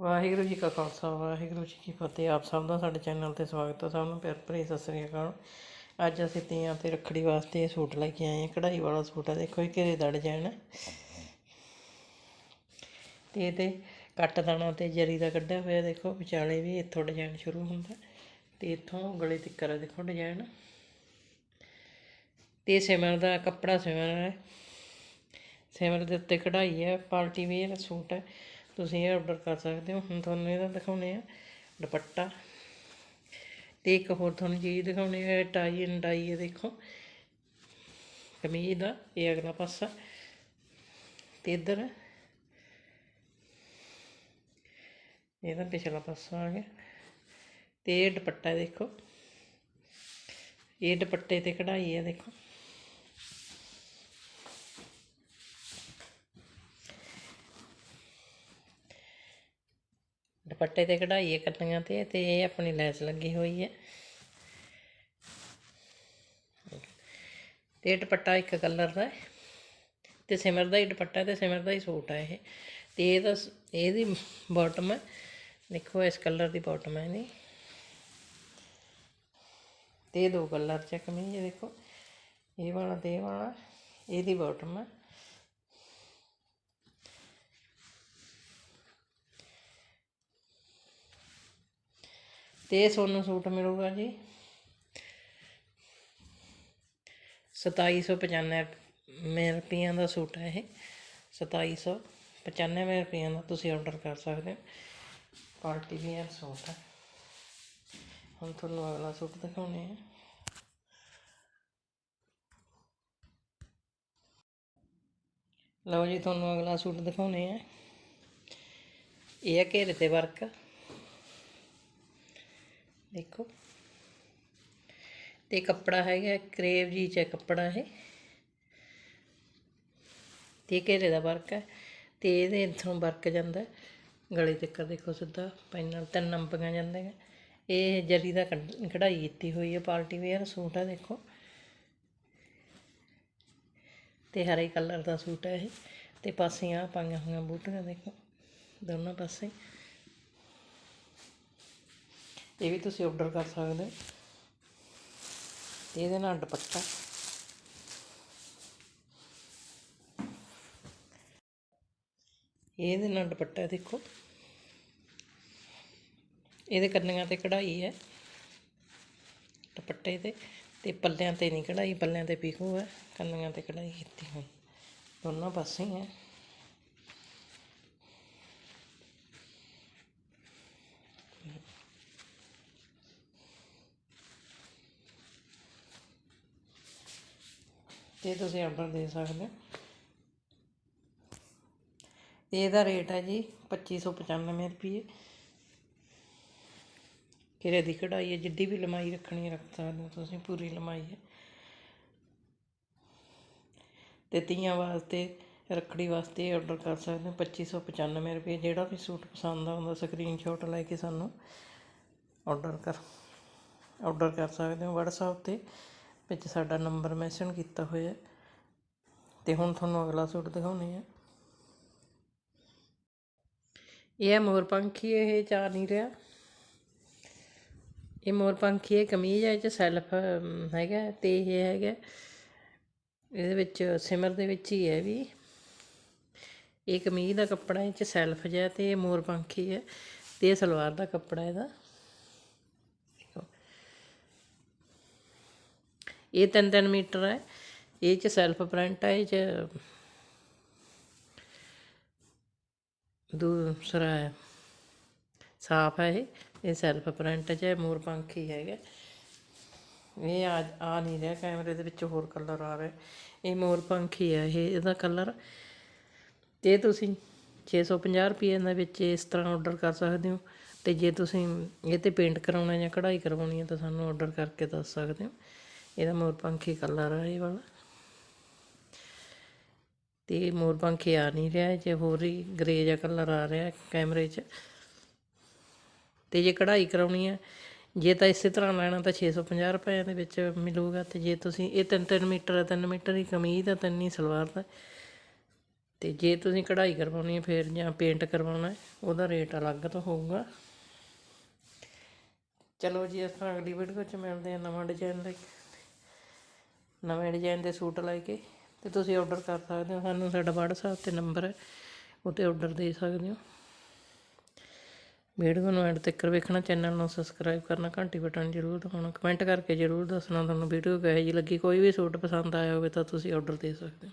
ਵਾਹਿਗੁਰੂ ਜੀ ਕਾ ਖਾਲਸਾ, ਵਾਹਿਗੁਰੂ ਜੀ ਕੀ ਫਤਿਹ। ਆਪ ਸਭ ਦਾ ਸਾਡੇ ਚੈਨਲ ਤੇ ਸਵਾਗਤ ਹੈ ਸਭ ਨੂੰ ਪਿਆਰ ਭਰੀ ਸਤਿ ਸ੍ਰੀ ਅਕਾਲ। ਅੱਜ ਅਸੀਂ ਤੀਆਂ ਤੇ ਰੱਖੜੀ ਵਾਸਤੇ ਇਹ ਸੂਟ ਲੈ ਕੇ ਆਏ ਹਾਂ। ਕਢਾਈ ਵਾਲਾ ਸੂਟ ਹੈ ਦੇਖੋ ਇਹ ਘੇਰੇ ਦਾ ਡਿਜ਼ਾਈਨ ਹੈ ਤੇ ਇਹ ਤੇ ਕੱਟ ਦਾਣਾ ਤੇ ਜਰੀ ਦਾ ਕੱਢਿਆ ਹੋਇਆ। ਦੇਖੋ ਵਿਚਾਲੇ ਵੀ ਇੱਥੋਂ ਡਿਜ਼ਾਈਨ ਸ਼ੁਰੂ ਹੁੰਦਾ। ਤੇ ਇੱਥੋਂ ਗਲੇ ਤੱਕ ਹੈ ਦੇਖੋ ਡਿਜ਼ਾਈਨ। ਤੇ ਸਿਮਰ ਦਾ ਕੱਪੜਾ ਸਿਮਰ ਹੈ। ਸਿਮਰ ਦੇ ਉੱਤੇ ਕਢਾਈ ਹੈ। ਪਾਰਟੀ ਵੇਅਰ ਸੂਟ ਹੈ। ਤੁਸੀਂ ਇਹ ਆਰਡਰ ਕਰ ਸਕਦੇ ਹੋ। ਹੁਣ ਤੁਹਾਨੂੰ ਇਹਦਾ ਦਿਖਾਉਣੇ ਆ ਦੁਪੱਟਾ ਤੇ ਇੱਕ ਹੋਰ ਤੁਹਾਨੂੰ ਚੀਜ਼ ਦਿਖਾਉਣੀ ਹੈ ਟਾਈ ਐਂਡ ਡਾਈ ਇਹ ਦੇਖੋ। ਕਮੀਜ਼ ਦਾ, ਇਹ ਅਗਲਾ ਪਾਸਾ ਤੇ ਇੱਧਰ ਇਹਦਾ ਪਿਛਲਾ ਪਾਸਾ ਆ ਗਿਆ ਤੇ ਇਹ ਦੁਪੱਟਾ ਦੇਖੋ। ਇਹ ਦੁਪੱਟੇ ਤੇ ਕਢਾਈ ਹੈ ਦੇਖੋ। ਦੁਪੱਟੇ ਤੇ ਕਢਾਈ ਹੈ ਕੱਟੀਆਂ ਤੇ ਤੇ ਇਹ ਆਪਣੀ ਲੈਸ ਲੱਗੀ ਹੋਈ ਹੈ। ਤੇ ਦੁਪੱਟਾ ਇੱਕ ਕਲਰ ਦਾ ਹੈ ਤੇ ਸਿਮਰ ਦਾ ਹੀ ਦੁਪੱਟਾ ਤੇ ਸਿਮਰ ਦਾ ਹੀ ਸੂਟ ਹੈ ਇਹ। ਤੇ ਇਹਦਾ ਸ- ਇਹਦੀ ਬਾਟਮ ਹੈ। ਦੇਖੋ ਇਸ ਕਲਰ ਦੀ ਬਾਟਮ ਹੈ ਇਹਦੀ। ਤੇ ਇਹ ਦੋ ਕਲਰ ਚ ਕਮੀਜ਼ ਹੈ ਦੇਖੋ। ਇਹ ਵਾਲਾ ਤੇ ਇਹ ਵਾਲਾ, ਇਹਦੀ ਬਾਟਮ ਹੈ। ਤੇ ਤੁਹਾਨੂੰ ਸੂਟ ਮਿਲੂਗਾ ਜੀ। 2795 ਰੁਪਈਆਂ ਦਾ ਸੂਟ ਹੈ ਇਹ। 2795 ਰੁਪਈਆਂ ਦਾ ਤੁਸੀਂ ਆਰਡਰ ਕਰ ਸਕਦੇ ਹੋ। ਪਾਰਟੀ ਵੇਅਰ ਸੂਟ ਹੈ। ਹੁਣ ਤੁਹਾਨੂੰ ਅਗਲਾ ਸੂਟ ਦਿਖਾਉਣੇ ਆ। ਲਓ ਜੀ, ਤੁਹਾਨੂੰ ਅਗਲਾ ਸੂਟ ਦਿਖਾਉਣੇ ਆ। ਇਹ ਹੈ ਘੇਰੇ ਤੇ ਵਰਕ ਦੇਖੋ। ਤੇ ਕੱਪੜਾ ਹੈਗਾ, ਕਰੇਵ ਜੀ ਚ ਕੱਪੜਾ ਇਹ। ਤੇ ਘੇਰੇ ਦਾ ਵਰਕ ਹੈ। ਤੇ ਇਹਦੇ ਇੱਥੋਂ ਵਰਕ ਜਾਂਦਾ ਗਲੇ ਤੱਕ ਦੇਖੋ ਸਿੱਧਾ ਪੈਨਲ ਤਿੰਨ ਨੰਬੀਆਂ ਜਾਂਦੇ ਨੇ। ਇਹ ਜਰੀ ਦਾ ਕਢਾਈ ਕੀਤੀ ਹੋਈ ਹੈ, ਪਾਰਟੀ ਵੇਅਰ ਸੂਟ ਹੈ ਦੇਖੋ। ਤੇ ਹਰੇ ਕਲਰ ਦਾ ਸੂਟ ਹੈ ਇਹ। ਤੇ ਪਾਸੇ ਆ ਪਾਈਆਂ ਹੋਈਆਂ ਬੂਟੀਆਂ ਦੇਖੋ, ਦੋਨੋਂ ਪਾਸੇ। ਇਹ ਵੀ ਤੁਸੀਂ ਆਰਡਰ ਕਰ ਸਕਦੇ ਹੋ। ਇਹਦੇ ਨਾਲ ਦੁਪੱਟਾ। ਇਹਦੇ ਨਾਲ ਦੁਪੱਟਾ ਦੇਖੋ। ਇਹਦੇ ਕੰਨੀਆਂ ਤੇ ਕਢਾਈ ਹੈ। ਦੁਪੱਟੇ ਤੇ ਤੇ ਪੱਲਿਆਂ ਤੇ ਨਹੀਂ ਕਢਾਈ, ਪੱਲਿਆਂ ਤੇ ਪੀਕੋ ਹੈ। ਕੰਨੀਆਂ ਤੇ ਕਢਾਈ ਕੀਤੀ ਹੋਈ। ਦੋਨੋਂ ਪਾਸੇ ਹੈ। ਤੇ ਤੁਸੀਂ ਆਰਡਰ ਦੇ ਸਕਦੇ ਹੋ। ਤੇ ਇਹਦਾ ਰੇਟ ਹੈ ਜੀ 2595 ਰੁਪਏ ਕਿਰੇ ਦੀ ਕਢਾਈ ਹੈ, ਜਿੱਡੀ ਵੀ ਲੰਮਾਈ ਰੱਖਣੀ ਹੈ, ਰੱਖ ਸਕਦੇ ਹੋ ਤੁਸੀਂ, ਪੂਰੀ ਲੰਮਾਈ ਹੈ। ਤੇ ਤੀਆਂ ਵਾਸਤੇ, ਰੱਖੜੀ ਵਾਸਤੇ ਆਰਡਰ ਕਰ ਸਕਦੇ ਹੋ 2595 ਰੁਪਏ ਜਿਹੜਾ ਵੀ ਸੂਟ ਪਸੰਦ ਆਉਂਦਾ ਸਕਰੀਨਸ਼ਾਟ ਲੈ ਕੇ ਸਾਨੂੰ ਆਰਡਰ ਕਰ ਆਰਡਰ ਕਰ ਸਕਦੇ ਹੋ, WhatsApp ਤੇ। ਵਿੱਚ ਸਾਡਾ ਨੰਬਰ ਮੈਂਸ਼ਨ ਕੀਤਾ ਹੋਇਆ ਹੈ। ਤੇ ਹੁਣ ਤੁਹਾਨੂੰ ਅਗਲਾ ਸੂਟ ਦਿਖਾਉਣੇ ਆ ਇਹ ਹੈ ਮੋਰ ਪੰਖੀ, ਇਹ ਚਾ ਨਹੀਂ ਰਿਹਾ। ਇਹ ਮੋਰ ਪੰਖੀ, ਇਹ ਕਮੀਜ਼ ਹੈ, ਇਹ ਚ ਸੈਲਫ ਹੈਗਾ ਤੇ ਇਹ ਹੈਗਾ ਇਹਦੇ ਵਿੱਚ ਸਿਮਰ ਦੇ ਵਿੱਚ ਹੀ ਹੈ ਵੀ। ਇਹ ਕਮੀਜ਼ ਦਾ ਕੱਪੜਾ ਇਹ ਚ ਸੈਲਫ ਜਿਹਾ ਤੇ ਇਹ ਮੋਰ ਪੰਖੀ ਹੈ ਤੇ ਇਹ ਸਲਵਾਰ ਦਾ ਕੱਪੜਾ ਇਹਦਾ। ਇਹ 3-3 ਮੀਟਰ ਹੈ। ਇਹ ਚ ਸੈਲਫ ਪ੍ਰਿੰਟ ਹੈ, ਇਹ ਚ ਦੂਸਰਾ ਹੈ। ਸਾਫ਼ ਹੈ ਇਹ। ਇਹ ਸੈਲਫ ਪ੍ਰਿੰਟ ਚ ਹੈ, ਮੋਰ ਪੰਖੀ ਹੈਗਾ। ਇਹ ਆ ਆ ਨਹੀਂ ਰਿਹਾ, ਕੈਮਰੇ ਦੇ ਵਿੱਚ ਹੋਰ ਕਲਰ ਆ ਰਿਹਾ। ਇਹ ਮੋਰ ਪੰਖੀ ਹੈ, ਇਹ, ਇਹਦਾ ਕਲਰ ਤੇ ਤੁਸੀਂ 650 ਰੁਪਏ ਦੇ ਵਿੱਚ ਇਸ ਤਰ੍ਹਾਂ ਆਰਡਰ ਕਰ ਸਕਦੇ ਹੋ। ਤੇ ਜੇ ਤੁਸੀਂ ਇਹ ਤੇ ਪੇਂਟ ਕਰਾਉਣਾ ਜਾਂ ਕਢਾਈ ਕਰਵਾਉਣੀ ਹੈ ਤਾਂ ਸਾਨੂੰ ਆਰਡਰ ਕਰਕੇ ਦੱਸ ਸਕਦੇ ਹੋ। ਇਹਦਾ ਮੋਰਪੰਖੀ ਕਲਰ ਆ ਇਹ ਵਾਲਾ। ਤੇ ਮੋਰਪੰਖੀ ਆ ਨਹੀਂ ਰਿਹਾ, ਜੇ ਹੋਰ ਹੀ ਗ੍ਰੇ ਜਿਹਾ ਕਲਰ ਆ ਰਿਹਾ ਕੈਮਰੇ 'ਚ। ਤੇ ਜੇ ਕਢਾਈ ਕਰਾਉਣੀ ਹੈ ਜੇ ਤਾਂ ਇਸੇ ਤਰ੍ਹਾਂ ਲੈਣਾ ਤਾਂ 650 ਰੁਪਏ ਦੇ ਵਿੱਚ ਮਿਲੂਗਾ। ਤੇ ਜੇ ਤੁਸੀਂ, ਇਹ 3-3 ਮੀਟਰ ਹੈ 3 ਮੀਟਰ ਹੀ ਕਮੀਜ਼ ਦਾ ਤਿੰਨ ਹੀ ਸਲਵਾਰ ਦਾ। ਤੇ ਜੇ ਤੁਸੀਂ ਕਢਾਈ ਕਰਵਾਉਣੀ ਹੈ ਫਿਰ ਜਾਂ ਪੇਂਟ ਕਰਵਾਉਣਾ, ਉਹਦਾ ਰੇਟ ਅਲੱਗ ਤੋਂ ਹੋਊਗਾ। ਚਲੋ ਜੀ, ਆਪਾਂ ਅਗਲੀ ਵੀਡੀਓ 'ਚ ਮਿਲਦੇ ਹਾਂ ਨਵਾਂ ਡਿਜ਼ਾਈਨ ਲੈ ਕੇ। ਨਵੇਂ ਡਿਜ਼ਾਈਨ ਦੇ ਸੂਟ ਲੈ ਕੇ ਤੇ ਤੁਸੀਂ ਆਰਡਰ ਕਰ ਸਕਦੇ ਹੋ। ਸਾਨੂੰ ਸਾਡਾ WhatsApp ਤੇ ਨੰਬਰ ਹੈ ਉੱਤੇ ਆਰਡਰ ਦੇ ਸਕਦੇ ਹੋ। ਵੀਡੀਓ ਨੂੰ ਐਂਡ ਤੱਕ ਵੇਖਣਾ ਚੈਨਲ ਨੂੰ ਸਬਸਕ੍ਰਾਈਬ ਕਰਨਾ, ਘੰਟੀ ਬਟਨ ਜ਼ਰੂਰ ਦਬਾਉਣਾ ਕਮੈਂਟ ਕਰਕੇ ਜ਼ਰੂਰ ਦੱਸਣਾ ਤੁਹਾਨੂੰ ਵੀਡੀਓ ਕਿਹੋ ਜਿਹੀ ਲੱਗੀ। ਕੋਈ ਵੀ ਸੂਟ ਪਸੰਦ ਆਇਆ ਹੋਵੇ ਤਾਂ ਤੁਸੀਂ ਆਰਡਰ ਦੇ ਸਕਦੇ ਹੋ।